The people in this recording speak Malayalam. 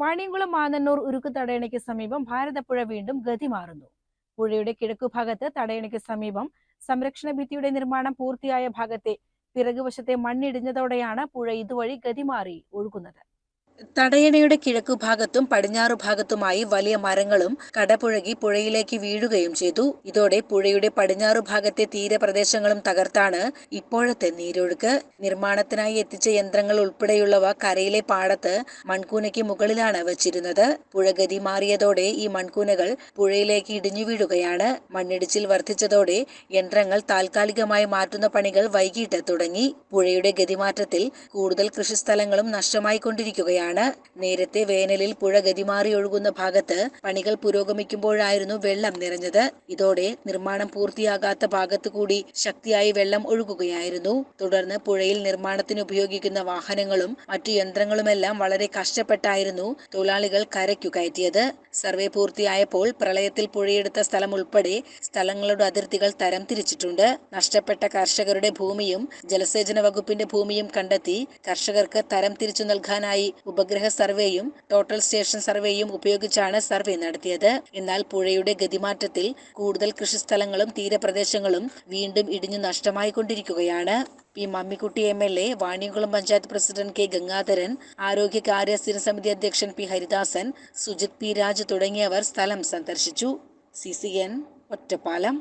വാണിയംകുളം മാനന്നൂർ ഉരുക്ക് തടയണയ്ക്ക് സമീപം ഭാരതപ്പുഴ വീണ്ടും ഗതി മാറുന്നു. പുഴയുടെ കിഴക്കുഭാഗത്ത് തടയണയ്ക്ക് സമീപം സംരക്ഷണ ഭിത്തിയുടെ നിർമ്മാണം പൂർത്തിയായ ഭാഗത്തെ പിറകുവശത്തെ മണ്ണിടിഞ്ഞതോടെയാണ് പുഴ ഇതുവഴി ഗതിമാറി ഒഴുകുന്നത്. തടയണയുടെ കിഴക്കുഭാഗത്തും പടിഞ്ഞാറു ഭാഗത്തുമായി വലിയ മരങ്ങളും കടപുഴകി പുഴയിലേക്ക് വീഴുകയും ചെയ്തു. ഇതോടെ പുഴയുടെ പടിഞ്ഞാറു ഭാഗത്തെ തീരപ്രദേശങ്ങളും തകർത്താണ് ഇപ്പോഴത്തെ നീരൊഴുക്ക്. നിർമ്മാണത്തിനായി എത്തിച്ച യന്ത്രങ്ങൾ ഉൾപ്പെടെയുള്ളവ കരയിലെ പാടത്ത് മൺകൂനയ്ക്ക് മുകളിലാണ് വച്ചിരുന്നത്. പുഴഗതി മാറിയതോടെ ഈ മൺകൂനകൾ പുഴയിലേക്ക് ഇടിഞ്ഞു വീഴുകയാണ്. മണ്ണിടിച്ചിൽ വർദ്ധിച്ചതോടെ യന്ത്രങ്ങൾ താൽക്കാലികമായി മാറ്റുന്ന പണികൾ വൈകിട്ട് തുടങ്ങി. പുഴയുടെ ഗതിമാറ്റത്തിൽ കൂടുതൽ കൃഷിസ്ഥലങ്ങളും നഷ്ടമായിക്കൊണ്ടിരിക്കുകയാണ്. നേരത്തെ വേനലിൽ പുഴ ഗതിമാറി ഒഴുകുന്ന ഭാഗത്ത് പണികൾ പുരോഗമിക്കുമ്പോഴായിരുന്നു വെള്ളം നിറഞ്ഞത്. ഇതോടെ നിർമ്മാണം പൂർത്തിയാകാത്ത ഭാഗത്തു കൂടി ശക്തിയായി വെള്ളം ഒഴുകുകയായിരുന്നു. തുടർന്ന് പുഴയിൽ നിർമ്മാണത്തിന് ഉപയോഗിക്കുന്ന വാഹനങ്ങളും മറ്റു യന്ത്രങ്ങളുമെല്ലാം വളരെ കഷ്ടപ്പെട്ടായിരുന്നു തൊഴിലാളികൾ കരയ്ക്കു കയറ്റിയത്. സർവേ പൂർത്തിയായപ്പോൾ പ്രളയത്തിൽ പുഴയെടുത്ത സ്ഥലം ഉൾപ്പെടെ സ്ഥലങ്ങളുടെ അതിർത്തികൾ തരം തിരിച്ചിട്ടുണ്ട്. നഷ്ടപ്പെട്ട കർഷകരുടെ ഭൂമിയും ജലസേചന വകുപ്പിന്റെ ഭൂമിയും കണ്ടെത്തി കർഷകർക്ക് തരം തിരിച്ചു നൽകാനായി ഉപഗ്രഹ സർവേയും ടോട്ടൽ സ്റ്റേഷൻ സർവേയും ഉപയോഗിച്ചാണ് സർവേ നടത്തിയത്. എന്നാൽ പുഴയുടെ ഗതിമാറ്റത്തിൽ കൂടുതൽ കൃഷിസ്ഥലങ്ങളും തീരപ്രദേശങ്ങളും വീണ്ടും ഇടിഞ്ഞു നഷ്ടമായിക്കൊണ്ടിരിക്കുകയാണ്. P Mammikutty M L A Vaniyamkulam panchayat president K Gangadharan ആരോഗ്യകാര്യ സ്ഥിരസമിതി അധ്യക്ഷൻ പി ഹരിദാസൻ സുജിത് പി രാജ് തുടങ്ങിയവർ സ്ഥലം സന്ദർശിച്ചു. C C N Ottapalam.